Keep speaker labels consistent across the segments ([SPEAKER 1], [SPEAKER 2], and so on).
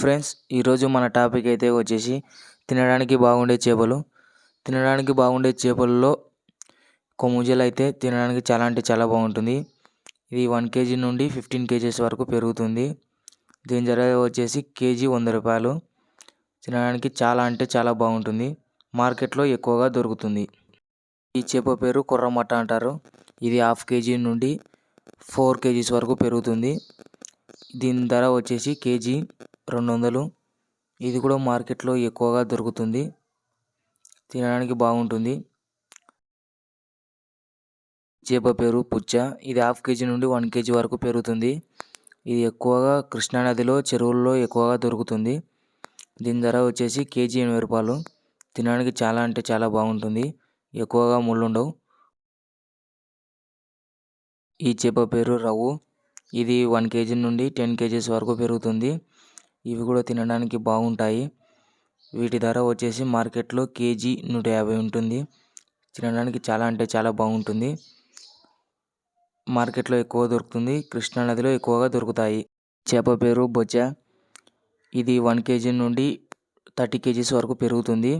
[SPEAKER 1] Friends ఈరోజు మన topic అయితే వచ్చేసి తినడానికి బాగుండే చేపలు. తినడానికి బాగుండే చేపల్లో కొమ్ముజలు అయితే తినడానికి చాలా అంటే చాలా బాగుంటుంది. ఇది వన్ కేజీ నుండి ఫిఫ్టీన్ కేజీస్ వరకు పెరుగుతుంది. దీని ధర వచ్చేసి కేజీ వంద రూపాయలు. తినడానికి చాలా అంటే చాలా బాగుంటుంది. మార్కెట్లో ఎక్కువగా దొరుకుతుంది. ఈ చేప పేరు కుర్రమట్ట అంటారు. ఇది హాఫ్ కేజీ నుండి ఫోర్ కేజీస్ వరకు పెరుగుతుంది. దీని ధర వచ్చేసి కేజీ రెండు వందలు ఇది కూడా మార్కెట్లో ఎక్కువగా దొరుకుతుంది. తినడానికి బాగుంటుంది. చేప పేరు పుచ్చ. ఇది హాఫ్ కేజీ నుండి వన్ కేజీ వరకు పెరుగుతుంది. ఇది ఎక్కువగా కృష్ణానదిలో చెరువుల్లో ఎక్కువగా దొరుకుతుంది. దీని ధర వచ్చేసి కేజీ ఎనభై రూపాయలు. తినడానికి చాలా అంటే చాలా బాగుంటుంది. ఎక్కువగా ముళ్ళుండవు. ఈ చేప పేరు రవ్వు. ఇది వన్ కేజీ నుండి టెన్ కేజీస్ వరకు పెరుగుతుంది. ఇవి కూడా తినడానికి బాగుంటాయి. వీటి ధర వచ్చేసి మార్కెట్లో కేజీ నూట యాభై ఉంటుంది. తినడానికి చాలా అంటే చాలా బాగుంటుంది. మార్కెట్లో ఎక్కువ దొరుకుతుంది. కృష్ణానదిలో ఎక్కువగా దొరుకుతాయి. చేప పేరు బొచ్చ ఇది వన్ కేజీ నుండి థర్టీ కేజీస్ వరకు పెరుగుతుంది.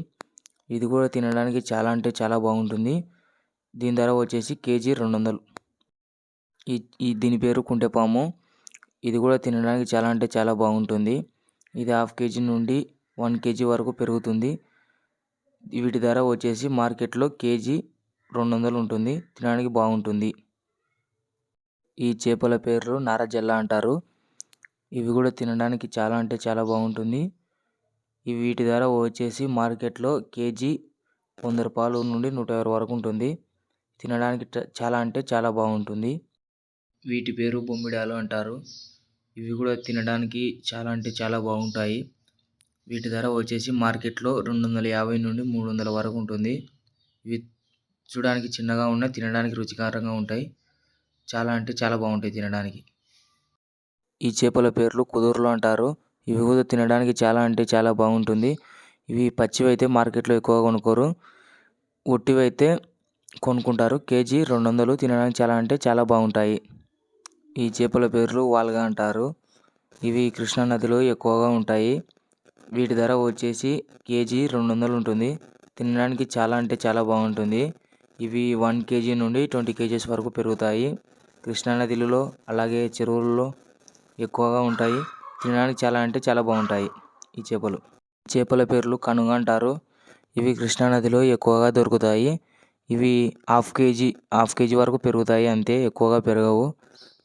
[SPEAKER 1] ఇది కూడా తినడానికి చాలా అంటే చాలా బాగుంటుంది. దీని ధర వచ్చేసి కేజీ రెండు వందలు. ఈ ఈ దీని పేరు కుంటెపాము ఇది కూడా తినడానికి చాలా అంటే చాలా బాగుంటుంది. ఇది హాఫ్ కేజీ నుండి వన్ కేజీ వరకు పెరుగుతుంది. వీటి ధర వచ్చేసి మార్కెట్లో కేజీ రెండు వందలు ఉంటుంది. తినడానికి బాగుంటుంది. ఈ చేపల పేర్లు నారజల్ల అంటారు. ఇవి కూడా తినడానికి చాలా అంటే చాలా బాగుంటుంది. ఈ వీటి ధర వచ్చేసి మార్కెట్లో కేజీ వంద రూపాయలు నుండి నూట యాభై వరకు ఉంటుంది. తినడానికి చాలా అంటే చాలా బాగుంటుంది. వీటి పేరు బొమ్మిడాలు అంటారు. ఇవి కూడా తినడానికి చాలా అంటే చాలా బాగుంటాయి. వీటి ధర వచ్చేసి మార్కెట్లో రెండు వందల యాభై నుండి మూడు వందల వరకు ఉంటుంది. ఇవి చూడడానికి చిన్నగా ఉన్న తినడానికి రుచికరంగా ఉంటాయి. చాలా అంటే చాలా బాగుంటాయి తినడానికి. ఈ చేపల పేర్లు కుదురులు అంటారు. ఇవి కూడా తినడానికి చాలా అంటే చాలా బాగుంటుంది. ఇవి పచ్చివి అయితే మార్కెట్లో ఎక్కువగా కొనుక్కోరు. ఒట్టివి అయితే కొనుక్కుంటారు. కేజీ రెండు వందలు తినడానికి చాలా అంటే చాలా బాగుంటాయి. ఈ చేపల పేర్లు వాల్గా అంటారు. ఇవి కృష్ణానదిలో ఎక్కువగా ఉంటాయి. వీటి ధర వచ్చేసి కేజీ రెండు వందలు ఉంటుంది. తినడానికి చాలా అంటే చాలా బాగుంటుంది. ఇవి వన్ కేజీ నుండి ట్వంటీ కేజీస్ వరకు పెరుగుతాయి. కృష్ణానదిలో అలాగే చెరువుల్లో ఎక్కువగా ఉంటాయి. తినడానికి చాలా అంటే చాలా బాగుంటాయి ఈ చేపలు. చేపల పేర్లు కనుగ అంటారు. ఇవి కృష్ణానదిలో ఎక్కువగా దొరుకుతాయి. ఇవి హాఫ్ కేజీ హాఫ్ కేజీ వరకు పెరుగుతాయి. అంతే ఎక్కువగా పెరగవు.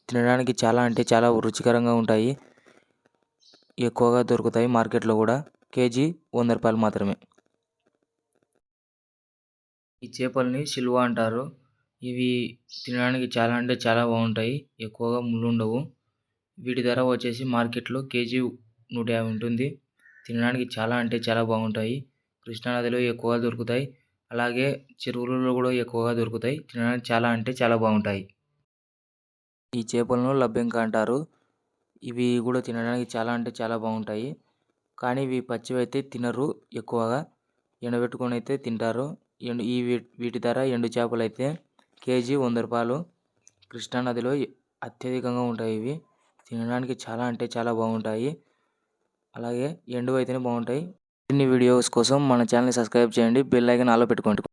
[SPEAKER 1] తినడానికి చాలా అంటే చాలా రుచికరంగా ఉంటాయి. ఎక్కువగా దొరుకుతాయి మార్కెట్లో కూడా. కేజీ వంద రూపాయలు మాత్రమే. ఈ చేపల్ని సిల్వ అంటారు. ఇవి తినడానికి చాలా అంటే చాలా బాగుంటాయి. ఎక్కువగా ముళ్ళు ఉండవు. వీటి ధర వచ్చేసి మార్కెట్లో కేజీ నూట యాభై ఉంటుంది. తినడానికి చాలా అంటే చాలా బాగుంటాయి. కృష్ణానదిలో ఎక్కువగా దొరుకుతాయి. అలాగే చెరువులలో కూడా ఎక్కువగా దొరుకుతాయి. తినడానికి చాలా అంటే చాలా బాగుంటాయి. ఈ చేపలను లభ్యంగా అంటారు ఇవి కూడా తినడానికి చాలా అంటే చాలా బాగుంటాయి. కానీ ఇవి పచ్చివి అయితే తినరు ఎక్కువగా. ఎండబెట్టుకొని అయితే తింటారు. ఎండు ఈ వీటి ధర ఎండు చేపలు అయితే కేజీ వంద రూపాయలు. కృష్ణానదిలో అత్యధికంగా ఉంటాయి ఇవి. తినడానికి చాలా అంటే చాలా బాగుంటాయి. అలాగే ఎండు అయితేనే బాగుంటాయి. ఇన్ని వీడియోస్ కోసం మన ఛానల్ని సబ్స్క్రైబ్ చేయండి. బెల్ ఐకాన్ ఆలో పెట్టుకోండి.